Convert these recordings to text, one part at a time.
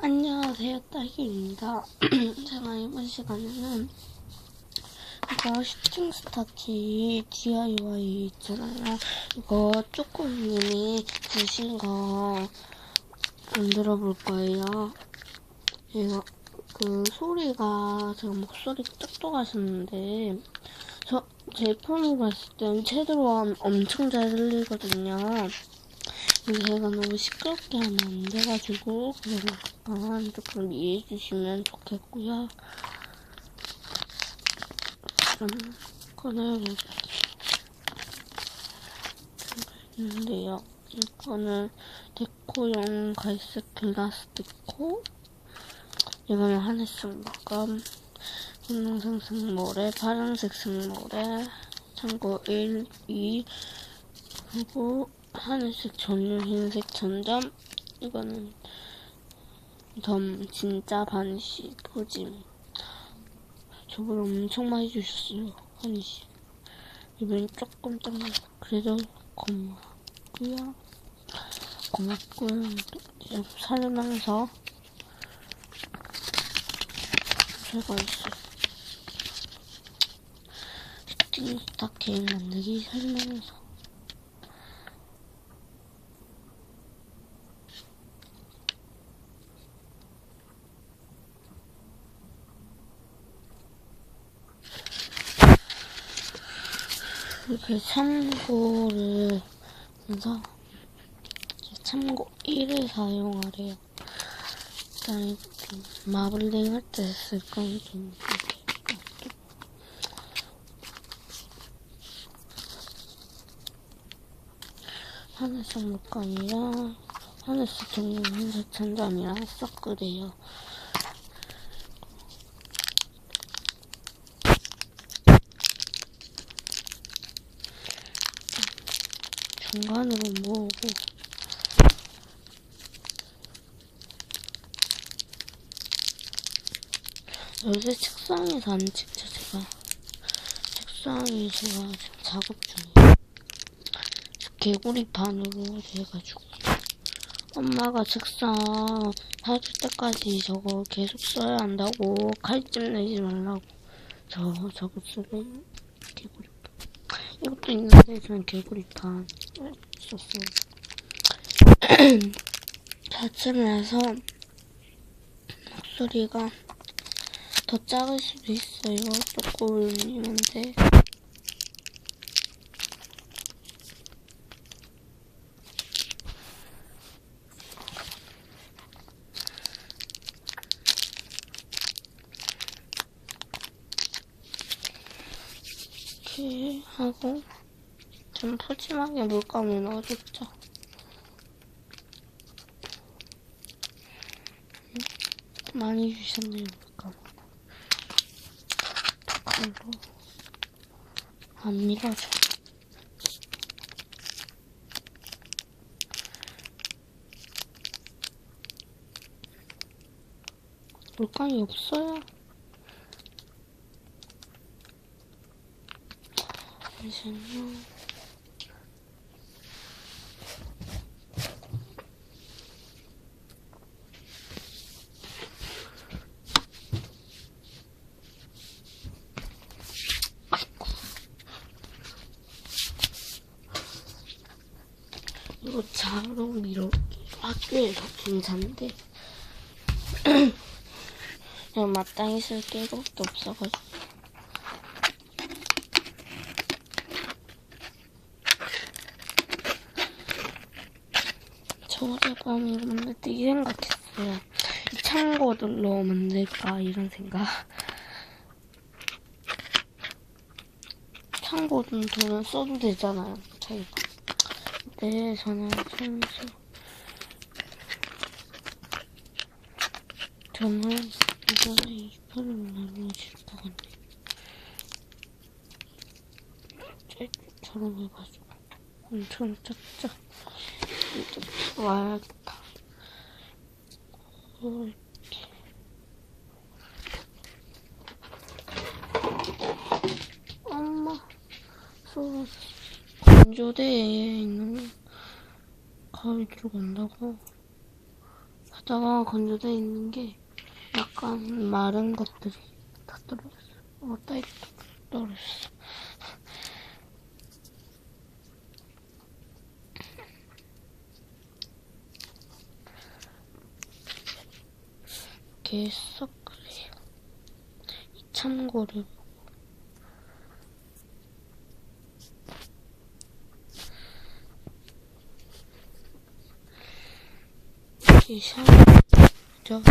안녕하세요, 딸기입니다. 제가 이번 시간에는 이거 슈팅 스타치 DIY 있잖아요. 이거 쪼꼬님이 주신 거 만들어 볼 거예요. 이거 그 소리가 제가 목소리 똑똑하셨는데 저 제 폰으로 봤을 땐 채도로 엄청 잘 들리거든요. 제가 너무 시끄럽게 하면 안 돼가지고 그러니까 조금 이해해 주시면 좋겠고요. 그럼 꺼내보자. 있는데요. 이거는 데코용 갈색 글라스 데코. 이거는 하늘색 물감. 분홍색 승모래, 파란색 승모래, 참고 1, 2, 그리고 하늘색 전류, 흰색 전점. 이거는 덤 진짜 반시 포짐. 저걸 엄청 많이 주셨어요. 한시. 이번엔 조금 좀 그래도 고맙고요. 고맙고요. 좀 살면서 제가 있어요. 스타 게임 만들기 살면서 이렇게 참고를 해서 참고 1을 사용하래요. 일단 좀 마블링 할 때 쓸 건좀 하늘색 물감이랑 하늘색 종류 흰색 천점이랑 섞으래요. 중간으로 모으고 요새 책상에서 안 찍죠 제가 제가 지금 작업 중이에요. 개구리판으로 해가지고. 엄마가 책상 사줄 때까지 저거 계속 써야 한다고 칼집 내지 말라고. 저 저거 쓰고 개구리판 이것도 있는데 저는 개구리판 썼어요. 자침을 해서 목소리가 더 작을 수도 있어요 쪼꼬님한테 이렇게 하고 좀 푸짐하게 물감을 넣어줬죠. 많이 주셨네요, 물감. 그리고 안 밀어줘. 물감이 없어요. 잠시만요. 이거 자로 밀어 학교에서 괜찮은데. 그냥 마땅히 쓸게 이것도 없어가지고. 저 어젯밤에 이거 만들 때 이 생각했어요. 이 창고들로 만들까 이런 생각. 창고는 돈은 써도 되잖아요 저희가. 네, 저는 손수. 저는 이번에 이 편을 나누어질 것 같네. 저처럼 해가지고. 엄청 짝짝. 와야겠다. 이렇게. 엄마. 건조대에 있는 가위 들고 간다고 여기다가 건조돼 있는 게 약간 마른 것들이 다 떨어졌어. 어, 딸기 떨어졌어. 이렇게 썩 그래요. 이 참고를 이 샤워죠.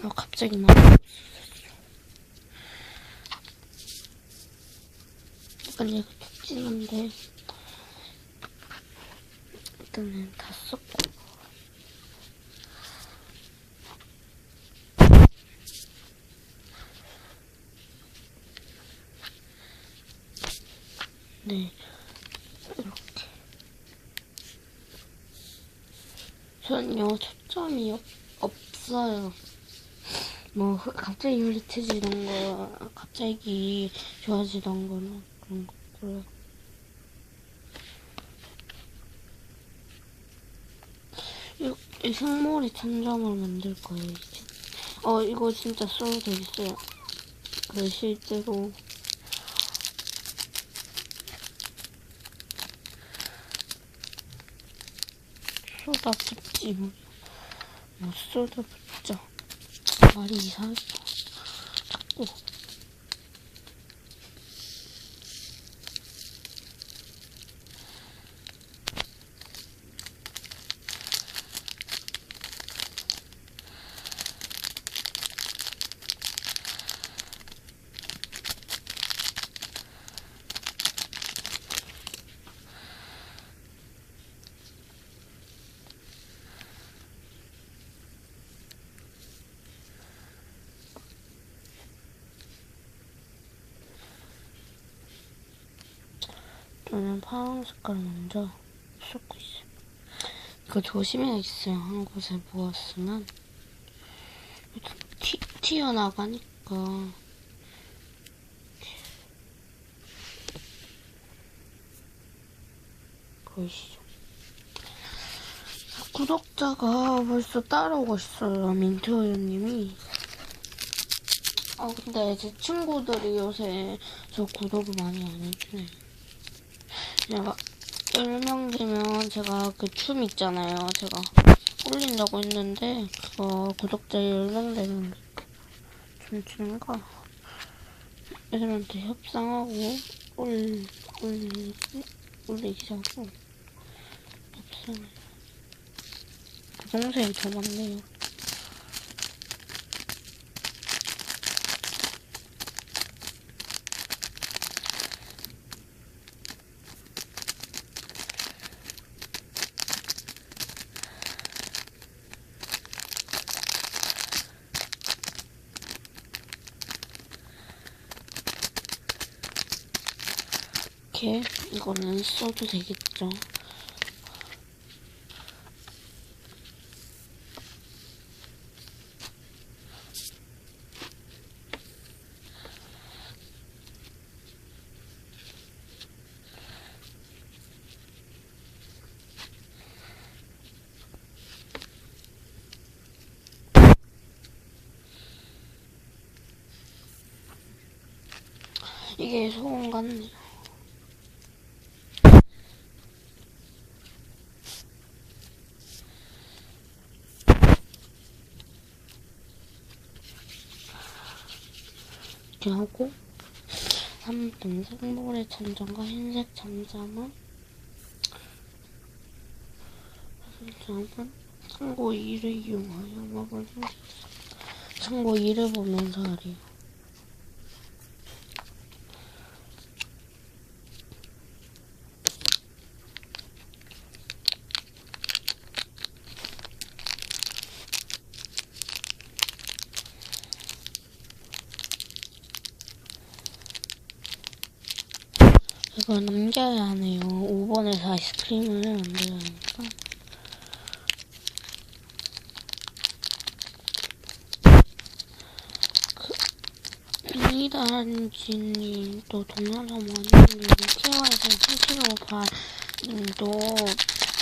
아 갑자기 나 약간 얘가 푹진한데. 일단은 다 썼고. 네. 이렇게. 전요 초점이 없- 없어요 뭐 흐- 갑자기 흐릿해지던 거 갑자기 좋아지던 거는 그런 거고요 이, 이 생머리 천장을 만들 거예요 이제. 어 이거 진짜 써도 되겠어요. 그 실제로. 쏟아붓지 뭐. 못 쏟아붓죠 말이 이상하다 자꾸 저는 파란 색깔 먼저 쏟고 있어요. 이거 조심해야겠어요. 한 곳에 모았으면 튀, 튀어나가니까 보이시죠? 구독자가 벌써 따라오고 있어요. 민트우유님이. 아 근데 제 친구들이 요새 저 구독을 많이 안 해주네. 제가 10명 되면 제가 그 춤 있잖아요. 제가 올린다고 했는데 그거 구독자 10명 되면 춤추는 거 애들한테 협상하고 올, 올, 올리기 하고 협상을 그 동생이 더 많네요. 이렇게 이거는 써도 되겠죠. 이게 소금 같네요. 이렇게 하고 3분 생모래 천장과 흰색 잠잠은 잠잠은 참고 2를 이용하여 먹을 수 있어. 참고 2를 보면서 하래요. 이걸 남겨야 하네요. 5번에서 아이스크림을 만들어야 하니까. 그, 이단지님, 또 동남아마님, 케어에서 실시로 봐님도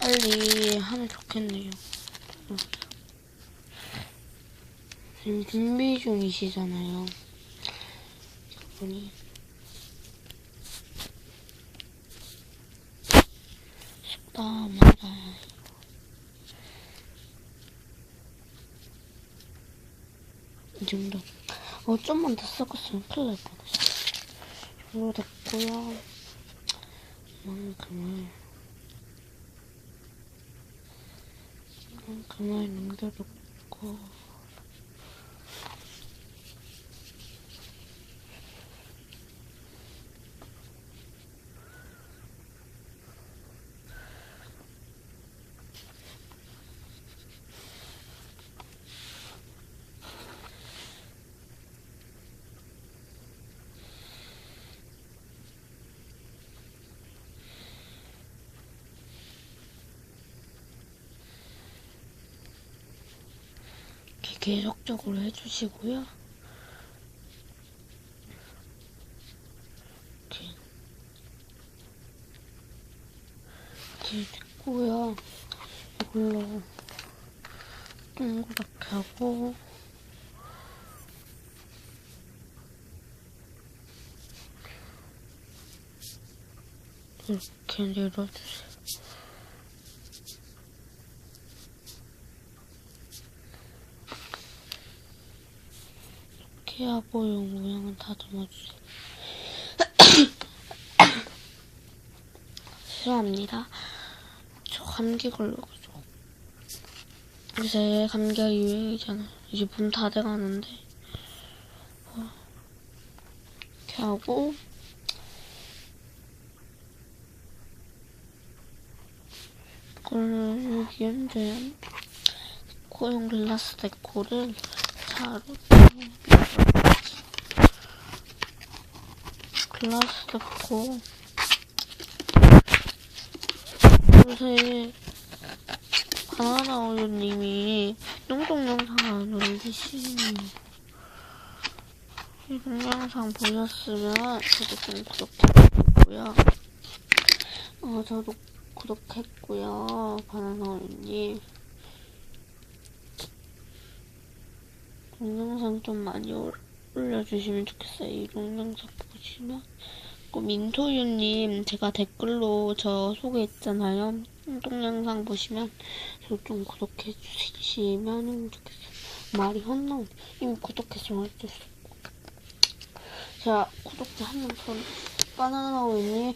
빨리 하면 좋겠네요. 지금 준비 중이시잖아요. 그분이. 쉽다 맞아요. 이 정도. 어, 좀만 더 섞었으면 큰일 날 뻔했어. 이거 됐고요. 이만큼을, 이만큼을 남겨놓고, 계속적으로 해주시고요. 이렇게. 됐고요. 이걸로 동그랗게 하고, 이렇게 내려주세요. 케아보용 모양은 다듬어주세요. 죄송합니다. 저 감기 걸려가지고. 요새 감기가 유행이잖아. 이제 문다 돼가는데. 어. 이렇게 하고. 이걸 여기 이제 코용 글라스 데코를 자로 글라스 데코 요새 바나나 우유님이 똥똥 영상 안 올리시네요 이런 영상 보셨으면 저도 좀 구독해주고요. 어 저도 구독했고요 바나나 우유님. 동영상 좀 많이 올- 올려주시면 좋겠어요. 이 동영상 보시면. 그 민소유님 제가 댓글로 저 소개했잖아요. 동영상 보시면 저 좀 구독해 주시면 좋겠어요. 말이 헛나오. 이미 구독했으면 어쩔 수 없고. 자, 구독자 한 명 더. 바나나 우유님.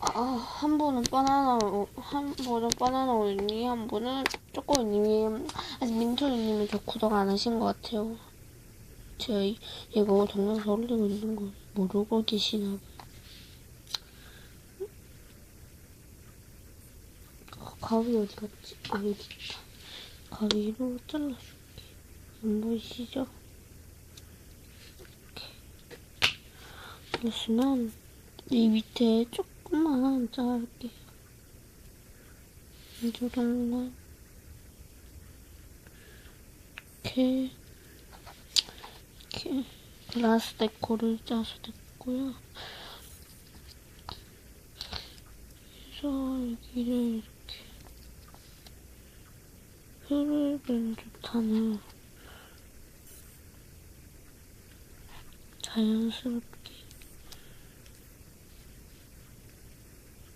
아, 한 분은 바나나, 우- 한 분은 바나나 우유님, 한 분은 쪼꼬우님이, 아직 민철이님이 저 구독 안 하신 것 같아요. 제가 이- 이거 동영상 올리고 있는 거 모르고 계시나 봐요. 가- 가위 어디 갔지? 아, 여기 있다. 가위로 잘라줄게. 안 보이시죠? 이렇게. 그러시면 이 밑에 조금만 자를게요. 이 정도만. 이렇게. 이렇게 글 라스 데코를 짜서 됐고요. 그래서 여기를 이렇게 흐르는 듯하는 자연스럽게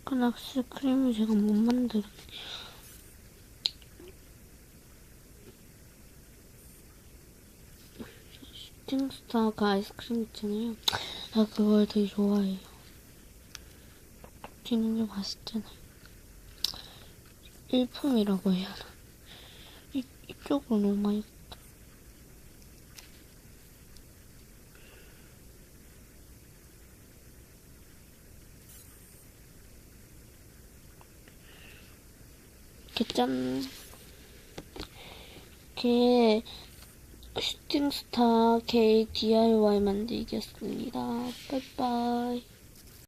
그 락스 크림을 제가 못 만들어. 슈팅스타가 아이스크림 있잖아요. 나 그걸 되게 좋아해요. 튀는 게 맛있잖아요. 일품이라고 해야 하나. 이, 이쪽으로 너무 많이. 이렇게 짠. 이렇게 슈팅스타 K DIY 만들기였습니다. 빠이빠이.